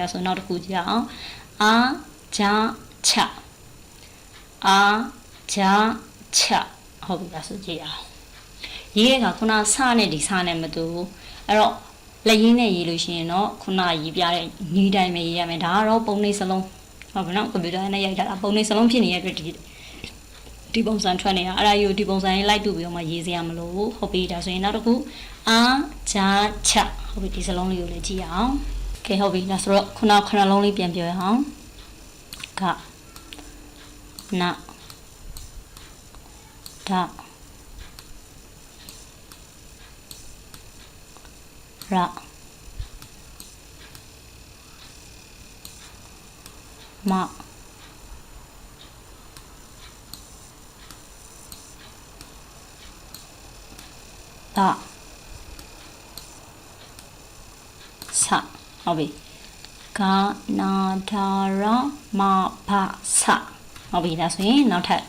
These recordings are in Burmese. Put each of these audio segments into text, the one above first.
ဒါဆိုနောက်တစ်ခုကြည့်အောင်အာဂျာချအာဂျာချဟုတ်ပြီလားဆိုကြည့်အောင်ရေးတဲ့ကခုနစနဲ့ဒီစနဲ့မတူဘူးအဲ့တော့လက်ရင်းနဲ့ရေးလို့ရှိရင်တော့ခုနရေးပြတဲ့ညီးတိုင်းပဲရေးရမယ်ဒါကတော့ပုံနှိပ်စလုံးဟုတ်ပြီနော်ကွန်ပျူတာနဲ့ရိုက်တာပုံနှိပ်စလုံးဖြစ်နေတဲ့အတွက်ဒီဒီပုံစံထွက်နေတာအဲ့ဒါကြီးကိုဒီပုံစံလေးလိုက်တူပြီးတော့မှရေးစရာမလိုဘူးဟုတ်ပြီဒါဆိုရင်နောက်တစ်ခုအာဂျာချဟုတ်ပြီဒီစလုံးလေးကိုလည်းကြည့်ရအောင် ကဲဟုတ်ပြီဒါဆိုတော့ခုနခဏလုံးလေးပြန်ပြောရအောင်ကနဒါရမဒါဆ ဟုတ်ပြီကနာဒါရမဖဆဟုတ်ပြီဒါဆိုရင်နောက်ထပ်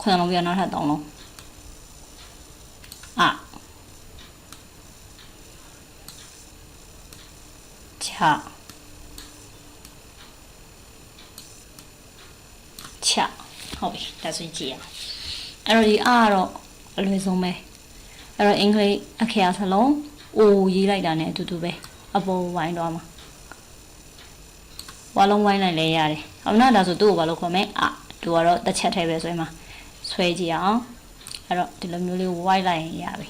ခုနလုံးပြီးတော့နောက်ထပ်သုံးလုံးအချချဟုတ်ပြီဒါဆိုရင်ကြည့်ရအောင်အဲ့တော့ဒီအကတော့အလွယ်ဆုံးပဲအဲ့တော့အင်္ဂလိပ်အခရာစလုံး O ရေးလိုက်တာ ਨੇ အတူတူပဲအပေါ်ဝိုင်းတော့မှာ ဝါလုံးဝိုင်းလိုက်လဲရတယ်။ဟုတ်နော်ဒါဆိုသူ့ကိုဘာလို့ခေါ်မလဲ။အာသူကတော့တစ်ချက်ထဲပဲဆွဲမှာဆွဲကြည့်အောင်။အဲ့တော့ဒီလိုမျိုးလေးဝိုင်းလိုက်ရင်ရပြီ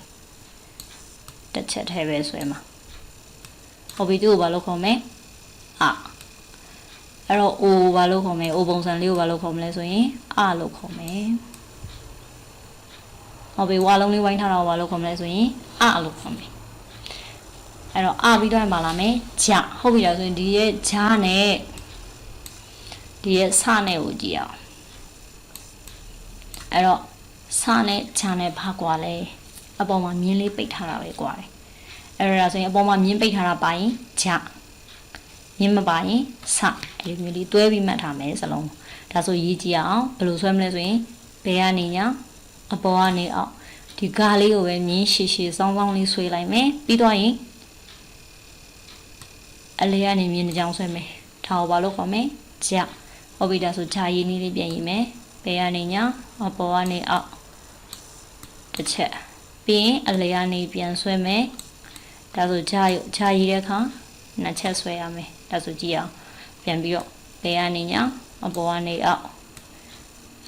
။တစ်ချက်ထဲပဲဆွဲမှာ။ဟုတ်ပြီသူ့ကိုဘာလို့ခေါ်မလဲ။အာအဲ့တော့ O ဘာလို့ခေါ်မလဲ။ O ပုံစံလေးကိုဘာလို့ခေါ်မလဲဆိုရင်အာလို့ခေါ်မယ်။ဟုတ်ပြီဝါလုံးလေးဝိုင်းထားတာကိုဘာလို့ခေါ်မလဲဆိုရင်အာလို့ခေါ်မယ်။အဲ့တော့အာပြီးတော့မှာလာမယ်ဂျဟုတ်ပြီလားဆိုရင်ဒီရဲ့ဂျာနဲ့ ဒီရဲ့စနဲ့ကိုကြည့်အောင်အဲ့တော့စနဲ့ဂျာနဲ့ဘာကွာလဲအပေါ်မှာမြင်းလေးပိတ်ထားတာပဲကွာတယ်အဲ့တော့ဒါဆိုရင်အပေါ်မှာမြင်းပိတ်ထားတာပါရင်ဂျမြင်းမပါရင်စအဲ့ဒီမျိုးလေးတွဲပြီးမှတ်ထားမယ်စလုံးဒါဆိုရေးကြည့်အောင်ဘယ်လိုဆွဲမလဲဆိုရင်ဘယ်ကနေညာအပေါ်ကနေအောက်ဒီကားလေးကိုပဲမြင်းရှည်ရှည်စောင်းစောင်းလေးဆွဲလိုက်မယ်ပြီးတော့ရင်အလေးကနေမြင်းတစ်ကြောင်ဆွဲမယ်ထားဘာလို့ခေါ်မလဲကြ ဟုတ်ပြီဒါဆိုဂျာရည်နည်းလေးပြန်ရေးမယ်ဘယ်ကနေညာအပေါ်ကနေအောက်တစ်ချက်ပြီးရင်အလေးကနေပြန်ဆွဲမယ်ဒါဆိုဂျာဂျာရည်တဲ့အခါနှစ်ချက်ဆွဲရမယ်ဒါဆိုကြည့်အောင်ပြန်ပြီးတော့ဘယ်ကနေညာအပေါ်ကနေအောက်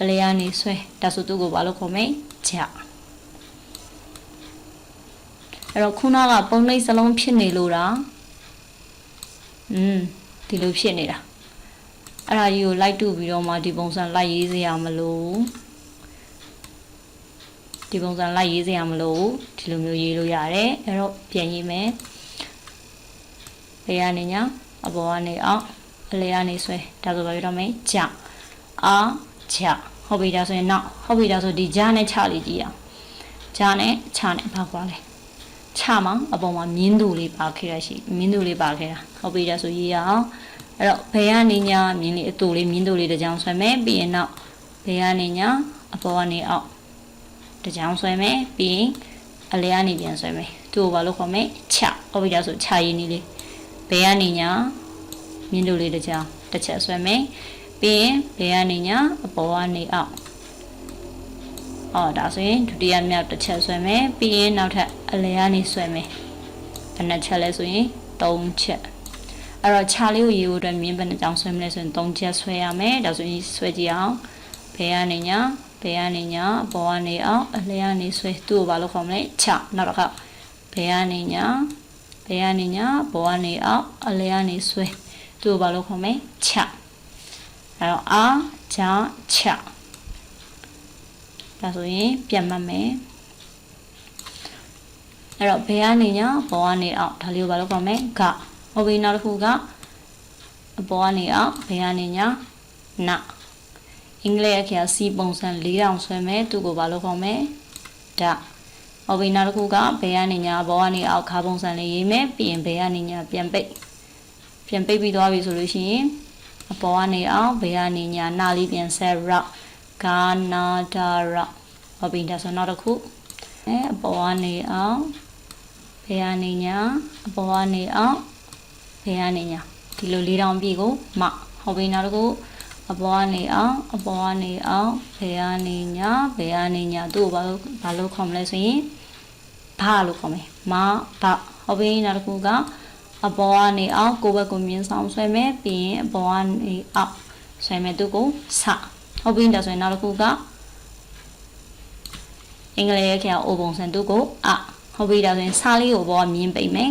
အလေးကနေဆွဲဒါဆိုသူ့ကိုဘာလို့ခေါ်မလဲကြအဲ့တော့ခုနကပုံနှိပ်စလုံးဖြစ်နေလို့တာอืมဒီလိုဖြစ်နေတာ အဲ့ဒါကြီးကိုလိုက်တူပြီးတော့မှဒီပုံစံလိုက်ရေးစရာမလိုဒီပုံစံလိုက်ရေးစရာမလိုဒီလိုမျိုးရေးလို့ရတယ်အဲ့တော့ပြန်ရေးမယ်လေကနေညာအပေါ်ကနေအောက်အလေကနေဆွဲဒါဆိုပါပြတော့မယ်ကြအာကြဟုတ်ပြီဒါဆိုရင်နောက်ဟုတ်ပြီဒါဆိုဒီဂျာနဲ့ချလေးကြည့်အောင်ဂျာနဲ့ချနဲ့ဘာကွာလဲချမှာအပေါ်မှာမြင်းတူလေးပါခဲ့ရရှိမြင်းတူလေးပါခဲ့တာဟုတ်ပြီဒါဆိုရေးရအောင် အဲ့တော့ဘယ်ကနေညာမြင်းလေးအတူလေးမြင်းတူလေးတစ်ကြောင်ဆွဲမယ်ပြီးရင်နောက်ဘယ်ကနေညာအပေါ်ကနေအောက်တစ်ကြောင်ဆွဲမယ်ပြီးရင်အလဲကနေပြန်ဆွဲမယ်သူ့ကိုဘာလို့ခေါ်မလဲချဟုတ်ပြီဒါဆိုချရင်းလေးဘယ်ကနေညာမြင်းတူလေးတစ်ကြောင်တစ်ချက်ဆွဲမယ်ပြီးရင်ဘယ်ကနေညာအပေါ်ကနေအောက်အော်ဒါဆိုရင်ဒုတိယမြောက်တစ်ချက်ဆွဲမယ်ပြီးရင်နောက်ထပ်အလဲကနေဆွဲမယ်ဘယ်နှချက်လဲဆိုရင်3ချက် အဲ့တော့ခြာလေးကိုရေးဖို့အတွက်မြင်းဘယ်နှကြောင်ဆွဲမလဲဆိုရင်3ချက်ဆွဲရမယ်ဒါဆိုရင်ဆွဲကြည့်အောင်ဘယ်ကနေညာဘယ်ကနေညာအပေါ်ကနေအောင်အလဲကနေဆွဲသူ့ကိုဘာလို့ခေါ်မလဲခြနောက်တစ်ခါဘယ်ကနေညာဘယ်ကနေညာပေါ်ကနေအောင်အလဲကနေဆွဲသူ့ကိုဘာလို့ခေါ်မလဲခြအဲ့တော့အာဂျာခြဒါဆိုရင်ပြန်မှတ်မယ်အဲ့တော့ဘယ်ကနေညာပေါ်ကနေအောင်ဒါလေးကိုဘာလို့ခေါ်မလဲက ဟုတ်ပြီနောက်တစ်ခုကအပေါ်ကနေအောင်ဘယ်ကနေညာနအင်္ဂလိပ်အခရာစီပုံစံ၄တောင်ဆွဲမယ်သူကိုဘာလို့ခေါ်မလဲဒဟုတ်ပြီနောက်တစ်ခုကဘယ်ကနေညာဘောကနေအောက်ခါပုံစံလေးရေးမယ်ပြီးရင်ဘယ်ကနေညာပြန်ပိတ်ပြန်ပိတ်ပြီးသွားပြီဆိုလို့ရှိရင်အပေါ်ကနေအောက်ဘယ်ကနေညာနာလေးပြန်ဆက်ရောက်ဂါနာဒါရဟုတ်ပြီဒါဆိုနောက်တစ်ခုအဲအပေါ်ကနေအောက်ဘယ်ကနေညာအပေါ်ကနေအောက် ဘယ်ကနေညာဒီလိုလေးတောင်ပြည့်ကိုမဟုတ်ပြီနောက်တစ်ခုအပေါ်ကနေအောင်အပေါ်ကနေအောင်ဘယ်ကနေညာဘယ်ကနေညာသူ့ကိုဘာလို့ဘာလို့ခေါ်မလဲဆိုရင်ဘာလို့ခေါ်မယ်မဘာဟုတ်ပြီနောက်တစ်ခုကအပေါ်ကနေအောင်ကိုယ့်ဘက်ကိုမြင်းဆောင်ဆွဲမယ်ပြီးရင်အပေါ်ကနေအောင်ဆွဲမယ်သူ့ကိုစဟုတ်ပြီဒါဆိုရင်နောက်တစ်ခုကအင်္ဂလိပ်ရဲ့ခေါ်အိုပုံစံသူ့ကိုအဟုတ်ပြီဒါဆိုရင်စားလေးကိုပေါ်ကမြင်းပိတ်မယ်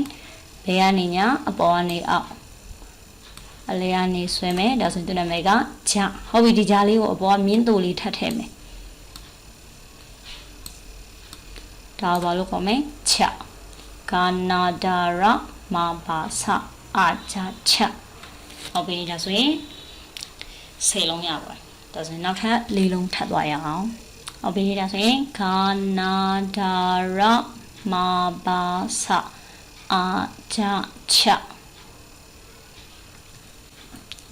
ဘယ်ကနေညာအပေါ်ကနေအောက်အလဲကနေဆွဲမယ်ဒါဆိုရင်သူ့နာမည်ကဂျဟုတ်ပြီဒီဂျလေးကိုအပေါ်ကမြင်းတူလေးထပ်ထည့်မယ်ဒါဘာလို့ခေါ်မလဲချကာနာဒါရမဘာဆအာချာချဟုတ်ပြီဒါဆိုရင်စေလုံးရပါတယ်ဒါဆိုရင်နောက်ထပ်လေးလုံးထပ်သွားရအောင်ဟုတ်ပြီဒါဆိုရင်ကာနာဒါရမဘာဆ အာချာချ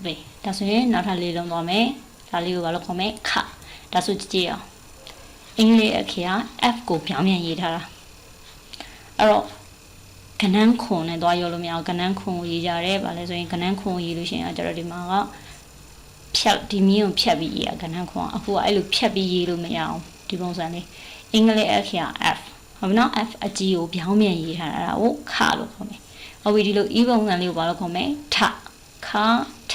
ဘယ်ဒါဆိုရင်နောက်ထပ်လေးလုံးသွားမယ်ဒါလေးကိုဘာလို့ခေါ်မလဲခဒါဆိုကြည့်ကြည့်အောင်အင်္ဂလိပ်အခရာ F ကိုပြောင်းပြန်ရေးထားတာအဲ့တော့ကနန်းခွန်နဲ့သွားရောလို့မရအောင်ကနန်းခွန်ကိုရေးကြတယ်ဗာလဲဆိုရင်ကနန်းခွန်ကိုရေးလို့ရှိရင်အကျတော့ဒီမှာကဖြတ်ဒီမီးကိုဖြတ်ပြီးရေးရကနန်းခွန်အခုကအဲ့လိုဖြတ်ပြီးရေးလို့မရအောင်ဒီပုံစံလေးအင်္ဂလိပ်အခရာ F ဟုတ်ပြီနော် F အကြီးကိုပြောင်းပြန်ရေးထားတာအဲ့ဒါကိုခလို့ခေါ်မယ်ဟုတ်ပြီဒီလို e ပုံစံလေးကိုဘာလို့ခေါ်မလဲထခထ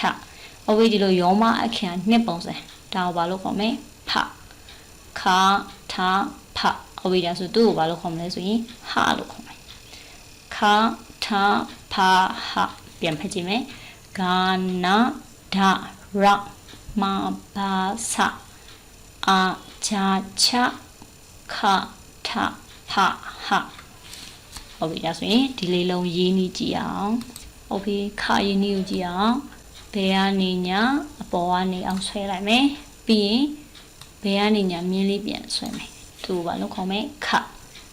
ဟုတ်ပြီဒီလိုယောမအခရာနှစ်ပုံစံဒါကိုဘာလို့ခေါ်မလဲဖခထဖဟုတ်ပြီဒါဆိုသူ့ကိုဘာလို့ခေါ်မလဲဆိုရင်ဟာလို့ခေါ်မယ်ခထဖဟာပြန်ဖတ်ကြည့်မယ်ဂာနာဒရမဘာဆအာချာချခထ ဖဟာဟုတ်ပြီဒါဆိုရင်ဒီလေးလုံးရေးနေကြည့်အောင်ဟုတ်ပြီခရေးနေကိုကြည့်အောင်ဘယ်ကနေညာအပေါ်ကနေအောင်ဆွဲလိုက်မယ်ပြီးရင်ဘယ်ကနေညာမြင်းလေးပြန်ဆွဲမယ်သူ့ဘာလို့ခေါ်မလဲခ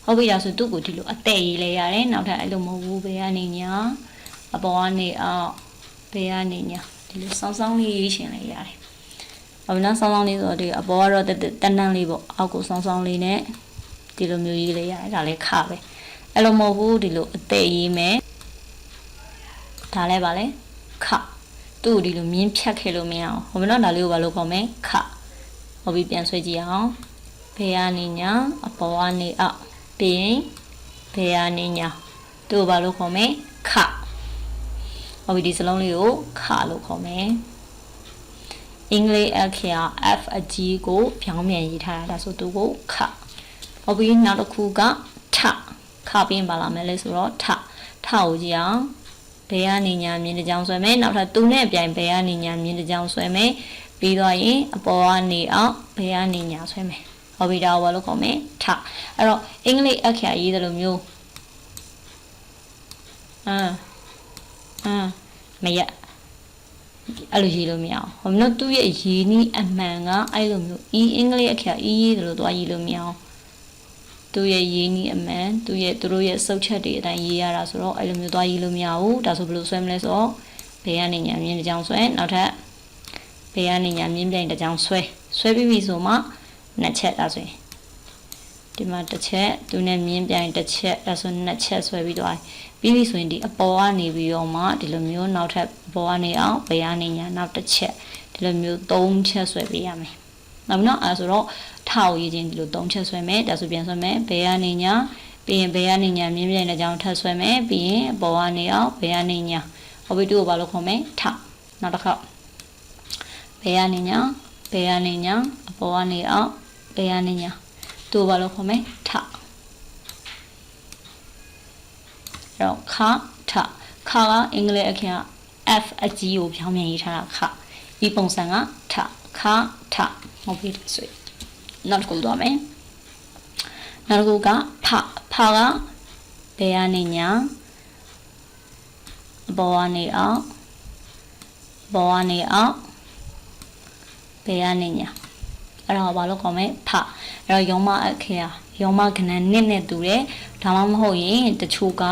ဟုတ်ပြီဒါဆိုသူ့ကိုဒီလိုအသက်ရေးလဲရတယ်နောက်ထပ်အဲ့လိုမဟုတ်ဘူးဘယ်ကနေညာအပေါ်ကနေအောင်ဘယ်ကနေညာဒီလိုစောင်းစောင်းလေးရေးရှင်လဲရတယ်ဟုတ်ပြီနော်စောင်းစောင်းလေးဆိုတော့ဒီအပေါ်ကတော့တတန်းတန်းလေးပေါ့အောက်ကိုစောင်းစောင်းလေးနဲ့ ဒီလိုမျိုးရေးလဲရတယ်ဒါလည်းခပဲအဲ့လိုမဟုတ်ဘူးဒီလိုအသက်ရေးမယ်ဒါလည်းပါလေခသူ့ကိုဒီလိုမြင်းဖြတ်ခဲ့လို့မရအောင်ဟုတ်ပြီနော်ဒါလေးကိုဘာလို့ခေါ်မလဲခဟုတ်ပြီပြန်ဆွဲကြည့်အောင်ဘယ်ကနေညာအပေါ်ကနေအောက်ပြီးရင်ဘယ်ကနေညာသူ့ကိုဘာလို့ခေါ်မလဲခဟုတ်ပြီဒီစလုံးလေးကိုခလို့ခေါ်မယ်အင်္ဂလိပ်အခရာ F အကြီးကို ပြောင်းပြန်ရေးထားတာဒါဆိုသူကိုခ ဟုတ်ပြီနောက်တစ်ခုကထခပြီးရင်ပါလာမယ်လေဆိုတော့ထထကိုကြည့်အောင်ဘယ်ကနေညာမြင်းတစ်ကြောင်ဆွဲမယ်နောက်ထပ်သူနဲ့ပြိုင်ဘယ်ကနေညာမြင်းတစ်ကြောင်ဆွဲမယ်ပြီးတော့ရင်အပေါ်ကနေအောင်ဘယ်ကနေညာဆွဲမယ်ဟောပြီးတော့ဘာလို့ခေါ်မလဲထအဲ့တော့အင်္ဂလိပ်အခရာရေးတယ်လို့မျိုးအမ်အမ်မရအဲ့လိုရေးလို့မရအောင်ဟိုမျိုးသူ့ရဲ့ရေးနီးအမှန်ကအဲ့လိုမျိုး e အင်္ဂလိပ်အခရာ e ရေးတယ်လို့သွားရေးလို့မရအောင် သူ့ရဲ့ရေးနီးအမှန်သူ့ရဲ့သူတို့ရဲ့စုပ်ချက်တွေအတိုင်းရေးရတာဆိုတော့အဲ့လိုမျိုးသွားရေးလို့မရဘူးဒါဆိုဘယ်လိုဆွဲမလဲဆိုတော့ဘေးကနေညာမြင်းတစ်ကြောင်ဆွဲနောက်ထပ်ဘေးကနေညာမြင်းပြိုင်တစ်ကြောင်ဆွဲဆွဲပြီးပြီဆိုမှနှစ်ချက်ဒါဆိုရင်ဒီမှာတစ်ချက်သူနဲ့မြင်းပြိုင်တစ်ချက်ဒါဆိုနှစ်ချက်ဆွဲပြီးတော့ပြီးပြီဆိုရင်ဒီအပေါ်ကနေပြီးတော့မှဒီလိုမျိုးနောက်ထပ်အပေါ်ကနေအောင်ဘေးကနေညာနောက်တစ်ချက်ဒီလိုမျိုးသုံးချက်ဆွဲပေးရမယ် နောက်ပြီးတော့အဲဆိုတော့ထောက်ရေးခြင်းဒီလိုသုံးချက်ဆွဲမယ်ဒါဆိုပြန်ဆွဲမယ်ဘေးကနေညာပြီးရင်ဘေးကနေညာမြင်းပြိုင်တဲ့ကြောင်ထပ်ဆွဲမယ်ပြီးရင်အပေါ်ကနေအောင်ဘေးကနေညာဟောပြီးတူကိုဘာလို့ခေါ်မလဲထောက်နောက်တစ်ခေါက်ဘေးကနေညာဘေးကနေညာအပေါ်ကနေအောင်ဘေးကနေညာတူဘာလို့ခေါ်မလဲထောက်အဲ့တော့ခထခကအင်္ဂလိပ်အခရာ F အကြီးကိုပြောင်းပြန်ရေးထားတာခဒီပုံစံကထ ခထဟုတ်ပြီဆိုရင်နောက်တစ်ခုသွားမယ်နောက်တစ်ခုကဖဖကဘယ်ကနေညာအပေါ်ကနေအောင်ဘောကနေအောင်ဘယ်ကနေညာအဲ့တော့ဘာလို့ခေါ်မလဲဖအဲ့တော့ယောမအခရာယောမကဏ္ဍနှစ်နဲ့တူတယ်ဒါမှမဟုတ်ရင်တချို့က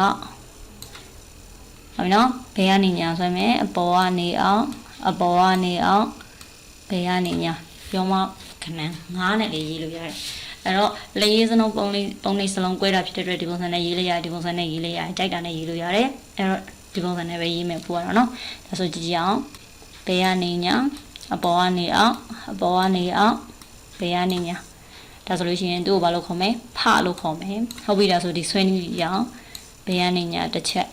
ဟုတ်နော်ဘယ်ကနေညာဆွဲမယ်အပေါ်ကနေအောင်အပေါ်ကနေအောင် ဘယ်ကနေညာယောမခဏငားနဲ့လေးရေးလို့ရတယ်အဲ့တော့လေရေးစလုံးပုံလေးပုံလေးစလုံး꿰တာဖြစ်တဲ့အတွက်ဒီပုံစံနဲ့ရေးလိုက်ရတယ်ဒီပုံစံနဲ့ရေးလိုက်ရတယ်ကြိုက်တာနဲ့ရေးလို့ရတယ်အဲ့တော့ဒီပုံစံနဲ့ပဲရေးမယ်ပို့ရတော့နော်ဒါဆိုကြည့်ကြည့်အောင်ဘယ်ကနေညာအပေါ်ကနေအောက်အပေါ်ကနေအောက်ဘယ်ကနေညာဒါဆိုလို့ရှိရင်သူ့ကိုဘာလို့ခေါ်မလဲဖလို့ခေါ်မယ်ဟုတ်ပြီဒါဆိုဒီဆွဲနည်းကြည့်အောင်ဘယ်ကနေညာတစ်ချက်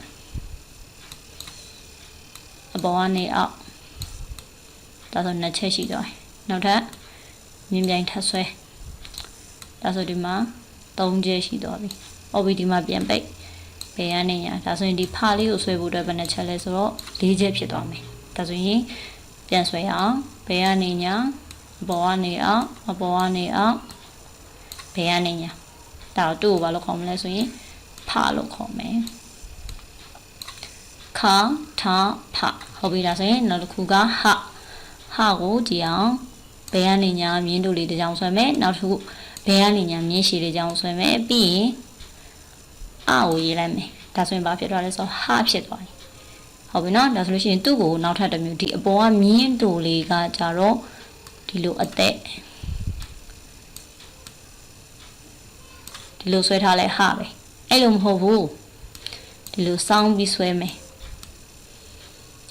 အပေါ်ကနေအောက် ဒါဆိုနှစ်ချက်ရှိသွားပြီနောက်ထပ်မြင်ပြိုင်ထပ်ဆွဲဒါဆိုဒီမှာ၃ချက်ရှိသွားပြီဟုတ်ပြီဒီမှာပြန်ပိတ်ဘယ်ကနေညာဒါဆိုရင်ဒီဖလေးကိုဆွဲဖို့အတွက်ဘယ်နှချက်လဲဆိုတော့၄ချက်ဖြစ်သွားမယ်ဒါဆိုရင်ပြန်ဆွဲအောင်ဘယ်ကနေညာအပေါ်ကနေအောက်အပေါ်ကနေအောက်ဘယ်ကနေညာဒါတော့သူ့ကိုဘာလို့ခေါ်မလဲဆိုရင်ဖလို့ခေါ်မယ်ခါထားဖဟုတ်ပြီလားဆိုရင်နောက်တစ်ခုကဟ ဟကိုကြည့်အောင်ဘယ်ကနေညာမြင်းတို့လေးတစ်ကြောင်ဆွဲမယ်နောက်တစ်ခုဘယ်ကနေညာမြင်းရှည်လေးတစ်ကြောင်ဆွဲမယ်ပြီးရင်အကိုရေးလိုက်မယ်ဒါဆိုရင်ဘာဖြစ်သွားလဲဆိုတော့ဟဖြစ်သွားပြီဟုတ်ပြီနော်ဒါဆိုလို့ရှိရင်သူ့ကိုနောက်ထပ်တစ်မျိုးဒီအပေါ်ကမြင်းတို့လေးကကြတော့ဒီလိုအသက်ဒီလိုဆွဲထားလဲဟပဲအဲ့လိုမဟုတ်ဘူးဒီလိုစောင်းပြီးဆွဲမယ်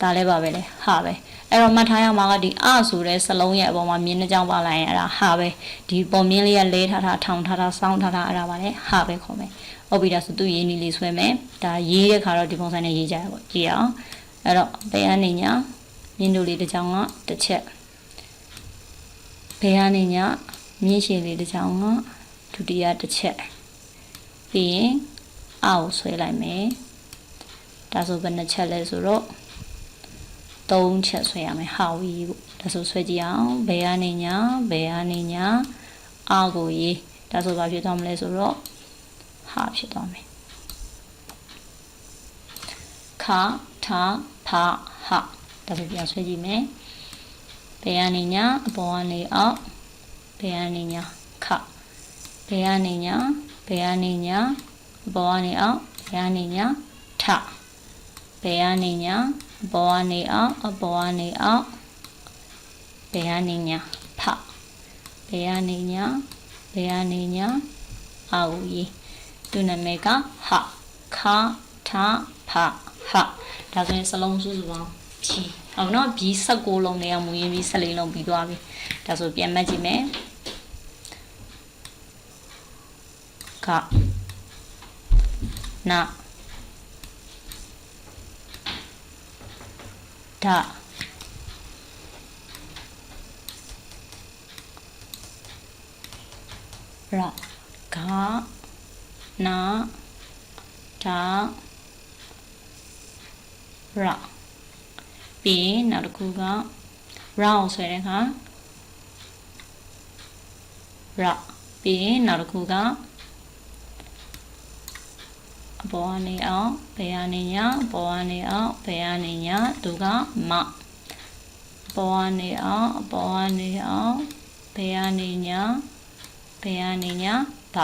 ဒါလည်းပါပဲလေဟာပဲ အဲ့တော့မှတ်ထားရမှာကဒီအဆိုတဲ့စလုံးရဲ့အပေါ်မှာမြင်းနှကြောင်းပါလိုက်ရင်အဲ့ဒါဟာပဲဒီပေါ်မြင်းလေးကလဲထားထားထောင်ထားထားစောင်းထားထားအဲ့ဒါပါလေဟာပဲခေါ်မယ်ဟုတ်ပြီဒါဆိုသူရေးနည်းလေးဆွဲမယ်ဒါရေးတဲ့ခါတော့ဒီပုံစံနဲ့ရေးကြရပေါ့ကြည့်အောင်အဲ့တော့ဘယ်ကနေညာမြင်းတို့လေးတစ်ကြောင်ကတစ်ချက်ဘယ်ကနေညာမြင်းရှည်လေးတစ်ကြောင်ကဒုတိယတစ်ချက်ပြီးရင်အောက်ဆွဲလိုက်မယ်ဒါဆိုဘယ်နှချက်လဲဆိုတော့ ၃ချက်ဆွဲရမယ်ဟာဝီပေါ့ဒါဆိုဆွဲကြည့်အောင်ဘယ်ကနေညာဘယ်ကနေညာအောက်ကိုရေးဒါဆိုဘာဖြစ်သွားမလဲဆိုတော့ဟာဖြစ်သွားမယ်ခထာဖဟဒါဆိုပြန်ဆွဲကြည့်မယ်ဘယ်ကနေညာအပေါ်ကနေအောက်ဘယ်ကနေညာခဘယ်ကနေညာဘယ်ကနေညာအပေါ်ကနေအောက်ဘယ်ကနေညာထဘယ်ကနေညာ အပေါ်ကနေအောက်အပေါ်ကနေအောက်ဘယ်ကနေညာဖဘယ်ကနေညာဘယ်ကနေညာအာဝီသူနာမည်ကဟခထဖဟဒါဆိုရင်စလုံးစုစုပေါင်းဖြီဟုတ်နော်ဘီ16လုံးနဲ့မူရင်းပြီး14လုံးပြီးသွားပြီဒါဆိုပြန်မှတ်ကြည့်မယ်ကနာ ဒရဂနာဒရပြီးရင်နောက်တစ်ခုက round ဆွဲတဲ့အခါရပြီးရင်နောက်တစ်ခုက အပေါ်ကနေအောင်ဘယ်ကနေညာအပေါ်ကနေအောင်ဘယ်ကနေညာသူကမအပေါ်ကနေအောင်အပေါ်ကနေအောင်ဘယ်ကနေညာဘယ်ကနေညာဗ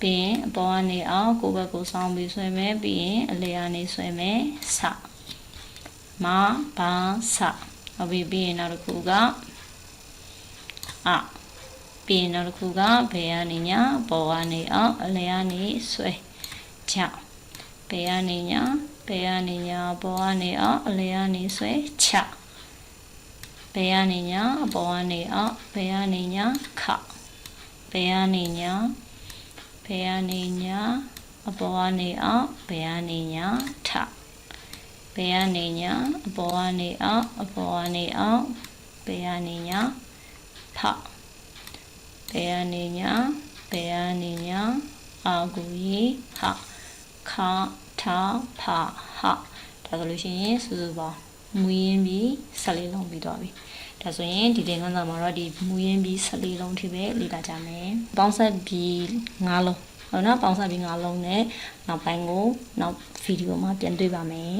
ပြီးရင်အပေါ်ကနေအောင်ကိုယ့်ဘက်ကိုဆောင်းပြီးဆွဲမယ်ပြီးရင်အလေကနေဆွဲမယ်ဆမဘာဆဟုတ်ပြီပြီးရင်နောက်တစ်ခုကအ ပြီးရင်နောက်တစ်ခုကဘယ်ကနေညာပေါ်ကနေအောင်အလဲကနေဆွဲချဘယ်ကနေညာဘယ်ကနေညာပေါ်ကနေအောင်အလဲကနေဆွဲချဘယ်ကနေညာပေါ်ကနေအောင်ဘယ်ကနေညာခဘယ်ကနေညာဘယ်ကနေညာအပေါ်ကနေအောင်ဘယ်ကနေညာထဘယ်ကနေညာအပေါ်ကနေအောင်အပေါ်ကနေအောင်ဘယ်ကနေညာဖ ဘယ်ကနေညာဘယ်ကနေညာအာဂူရီဟခထာဖဟဒါဆိုလို့ရှိရင်စုစုပေါင်းမူရင်းပြီးဆက်လေးလုံးပြီးသွားပြီဒါဆိုရင်ဒီသင်ခန်းစာမှာတော့ဒီမူရင်းပြီးဆက်လေးလုံးထိပဲလေ့လာကြမယ်ပေါင်းဆက်ပြီး၅လုံးဟုတ်နော်ပေါင်းဆက်ပြီး၅လုံးနဲ့နောက်ပိုင်းကိုနောက်ဗီဒီယိုမှာပြန်တွေ့ပါမယ်